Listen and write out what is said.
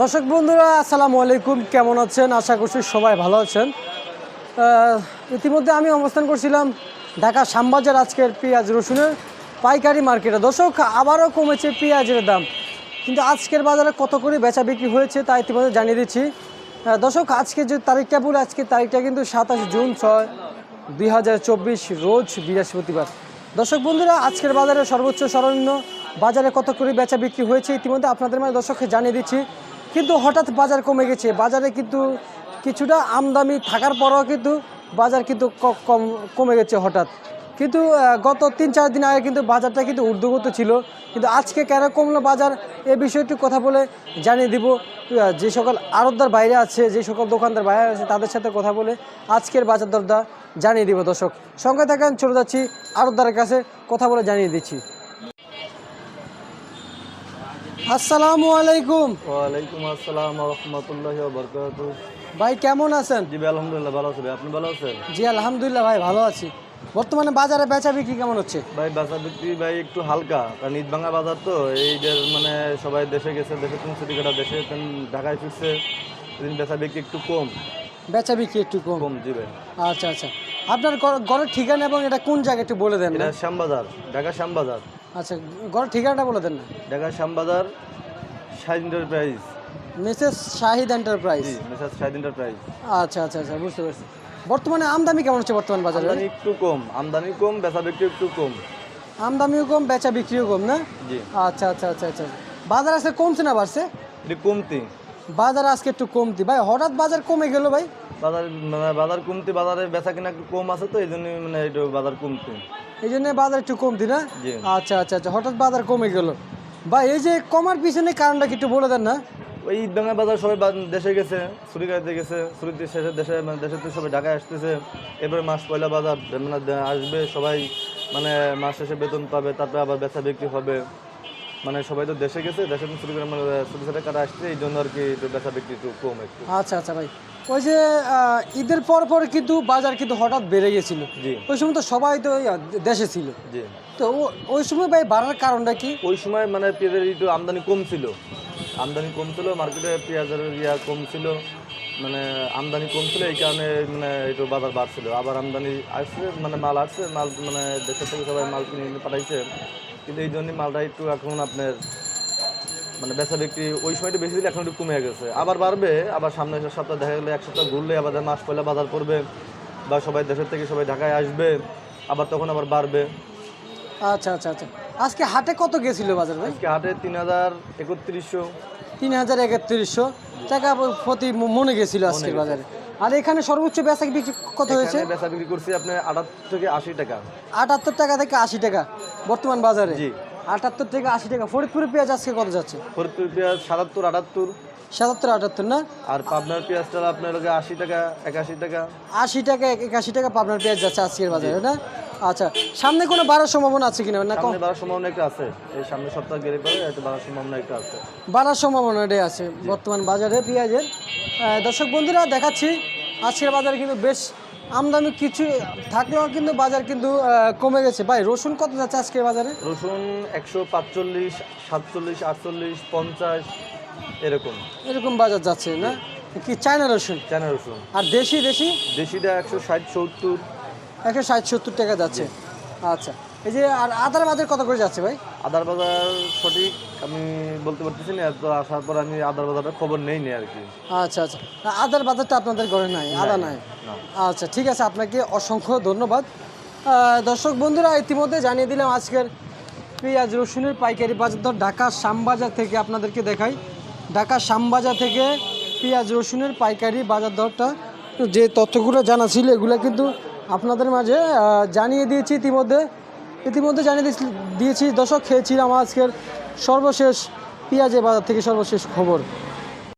দর্শক বন্ধুরা, আসসালামু আলাইকুম। কেমন আছেন? আশা করছি সবাই ভালো আছেন। ইতিমধ্যে আমি অবস্থান করছিলাম ঢাকা শ্যামবাজার আজকের পেঁয়াজ রসুনের পাইকারি মার্কেটে। দর্শক, আবারও কমেছে পেঁয়াজের দাম। কিন্তু আজকের বাজারে কত করে বেচা বিক্রি হয়েছে তা ইতিমধ্যে জানিয়ে দিচ্ছি। দর্শক, আজকে যে তারিখটা বলে, আজকে তারিখটা কিন্তু সাতাশ জুন ছয় দুই রোজ বৃহস্পতিবার। দর্শক বন্ধুরা, আজকের বাজারে সর্বোচ্চ সর্বনিম্ন বাজারে কত করে বেচা বিক্রি হয়েছে ইতিমধ্যে আপনাদের মানে দর্শককে জানিয়ে দিচ্ছি। কিন্তু হঠাৎ বাজার কমে গেছে। বাজারে কিন্তু কিছুটা আমদানি থাকার পরও কিন্তু বাজার কিন্তু কম, কমে গেছে হঠাৎ। কিন্তু গত তিন চার দিন আগে কিন্তু বাজারটা কিন্তু ঊর্ধ্বগত ছিল। কিন্তু আজকে কেন কমলো বাজার, এ বিষয়টি কথা বলে জানিয়ে দিব। যে সকল আড়তদার বাইরে আছে, যে সকল দোকানদার বাইরে আছে, তাদের সাথে কথা বলে আজকের বাজার দরদা জানিয়ে দিব দর্শক। সঙ্গে থাকেন, চলে যাচ্ছি আড়তদারের কাছে, কথা বলে জানিয়ে দিচ্ছি। আসসালামু আলাইকুম। ওয়ালাইকুম আসসালাম রহমতুল্লাহ বরকাত ভাই কেমন আছেন? জি আলহামদুলিল্লাহ ভালো আছে ভাই। আপনি ভালো আছেন? জি আলহামদুলিল্লাহ ভাই ভালো আছি। বর্তমানে বাজারে বেচা বিক্রি কেমন হচ্ছে? ভাই বেচা বিক্রি ভাই একটু হালকা। কারণ ঈদ ভাঙা বাজার তো এই যে মানে সবাই দেশে গেছে দেশে তুমি ছুটি কাটা দেশে ঢাকায় ফিরছে এদিন বেচা বিক্রি একটু কম। বেচা বিক্রি একটু কম। কম জি ভাই। আচ্ছা আচ্ছা। আপনার ঘর- ঘরের ঠিকানা এবং এটা কোন জায়গা একটু বলে দেন এটা শ্যামবাজার ঢাকা শ্যামবাজার। আচ্ছা ঘরের ঠিকানাটা বলে দেন না। Dhaka Shyambazar Shahid enterprise. Mrs Shahid enterprise? Mrs Shahid enterprise. আচ্ছা আচ্ছা আচ্ছা বুঝতে পারছি। বর্তমানে আমদানি কেমন হচ্ছে বর্তমান বাজারে? আমদানি একটু কম আমদানি কম বেচা বিক্রি একটু কম। আমদানিও কম বেচা বিক্রিও কম না? জি। আচ্ছা আচ্ছা আচ্ছা আচ্ছা। বাজার আজকে কমছে না বাড়ছে? এটি কমতি। বাজার আজকে একটু কমতি। ভাই হঠাৎ বাজার কমে গেল ভাই। বাজার মানে বাজার কমতি বাজারে বেচা কিনা একটু কম আছে তো এই জন্য মানে একটু বাজার কমতি। এই জন্য বাজার একটু কমতি না? জি। আচ্ছা আচ্ছা আচ্ছা হঠাৎ বাজার কমে গেল। ভাই এই যে কমার পিছনে কারণটা কি একটু বলে দেন না? ওই ঈদ বাজার সবাই বা- দেশে গেছে ছুটি কাটাতে গেছে ছুটির শেষে দেশে মানে দেশে তো সবাই ঢাকায় আসতেছে। এবারে মাস পয়লা বাজার মানে দে- আসবে সবাই মানে মাস শেষে বেতন পাবে তারপরে আবার বেচা বিক্রি হবে। মানে সবাই তো দেশে গেছে দেশে তো ছুটি করে মানে ছাটা কাটা আসছে এই জন্য আর কি একটু বেচা বিক্রি একটু কম একটু। আচ্ছা আচ্ছা ভাই। ওই যে ঈদের পর পর কিন্তু বাজার কিন্তু হঠাৎ বেড়ে গেছিল। ওই সময় তো সবাই তো দেশে ছিল। তো ওই সময় ভাই বাড়ার কারণটা কি? ওই সময় মানে পেঁয়াজের একটু আমদানি কম ছিল। আমদানি কম ছিল মার্কেটে পেঁয়াজের ইয়া কম ছিল মানে আমদানি কম ছিল এই কারণে মানে একটু বাজার বাড়ছিল। আবার আমদানি আসছে মানে মাল আসছে মাল মানে দেশের থেকে সবাই মাল কিনে পাঠাইছে। কিন্তু এই জন্যই মালটা একটু এখন আপনার মানে বেচা বিক্রি ওই সময়টা বেশি দিলে এখন একটু কমে গেছে। আবার বাড়বে আবার সামনে এক সপ্তাহ দেখা গেলে এক সপ্তাহ ঘুরলে আবার মাস পয়লা বাজার পড়বে বা সবাই দেশের থেকে সবাই ঢাকায় আসবে আবার তখন আবার বাড়বে। আচ্ছা আচ্ছা আচ্ছা। আজকে হাটে কত গেছিল বাজার ভাই? আজকে হাটে তিন হাজার একত্রিশশো। তিন হাজার একত্রিশশো। টাকা প্রতি মনে গেছিল আজকে বাজারে। আর এখানে সর্বোচ্চ বেচা বিক্রি কত হয়েছে? বেচা বিক্রি করছি আপনার আটাত্তর থেকে আশি টাকা। আটাত্তর টাকা থেকে আশি টাকা বর্তমান বাজারে। জি। আটাত্তর থেকে আশি টাকা। ফরিদপুরের পেঁয়াজ আজকে কত যাচ্ছে? ফরিদপুর পেঁয়াজ সাতাত্তর আটাত্তর। সাতাত্তর আটাত্তর না? আর পাবনার পেঁয়াজটা আপনার আশি টাকা একাশি টাকা। আশি টাকা এক- একাশি টাকা পাবনার পেঁয়াজ যাচ্ছে আজকের বাজারে না? আচ্ছা সামনে কোনো বাড়ার সম্ভাবনা আছে কিনা? না সামনে বাড়ার সম্ভাবনা একটা আছে। এই সামনে সপ্তাহ গেলে পরে একটু বাড়ার সম্ভাবনা একটা আছে। বাড়ার সম্ভাবনাটাই আছে বর্তমান বাজারে পেঁয়াজের। দর্শক বন্ধুরা দেখাচ্ছি। আজকের বাজারে কিন্তু বেশ আমদানি কিছু থাকলেও কিন্তু বাজার কিন্তু কমে গেছে। ভাই রসুন কত যাচ্ছে আজকের বাজারে? রসুন একশো পাঁচচল্লিশ সাতচল্লিশ আটচল্লিশ পঞ্চাশ এরকম। এরকম বাজার যাচ্ছে না? কি চায়না রসুন? চায়না রসুন। আর দেশি দেশি? দেশিটা একশো ষাট সত্তর। একশো ষাট সত্তর টাকা যাচ্ছে। আচ্ছা। এই যে আর আদার বাজার কত করে যাচ্ছে ভাই? আদার বাজার সঠিক আমি বলতে পারতেছি না এত আসার পর আমি আদার বাজারের খবর নেই নি আর কি। আচ্ছা আচ্ছা। আদার বাজারটা আপনাদের ঘরে নাই আদা নাই আচ্ছা ঠিক আছে আপনাকে অসংখ্য ধন্যবাদ। দর্শক বন্ধুরা ইতিমধ্যে জানিয়ে দিলাম আজকের পেঁয়াজ রসুনের পাইকারি বাজার দর ঢাকা শ্যামবাজার থেকে আপনাদেরকে দেখাই। ঢাকা শ্যামবাজার থেকে পেঁয়াজ রসুনের পাইকারি বাজার দরটা যে তথ্যগুলো জানা ছিল এগুলো কিন্তু আপনাদের মাঝে জানিয়ে দিয়েছি ইতিমধ্যে। ইতিমধ্যে জানিয়ে দিয়েছি- দর্শক খেয়েছিলাম আজকের সর্বশেষ পেঁয়াজের বাজার থেকে সর্বশেষ খবর।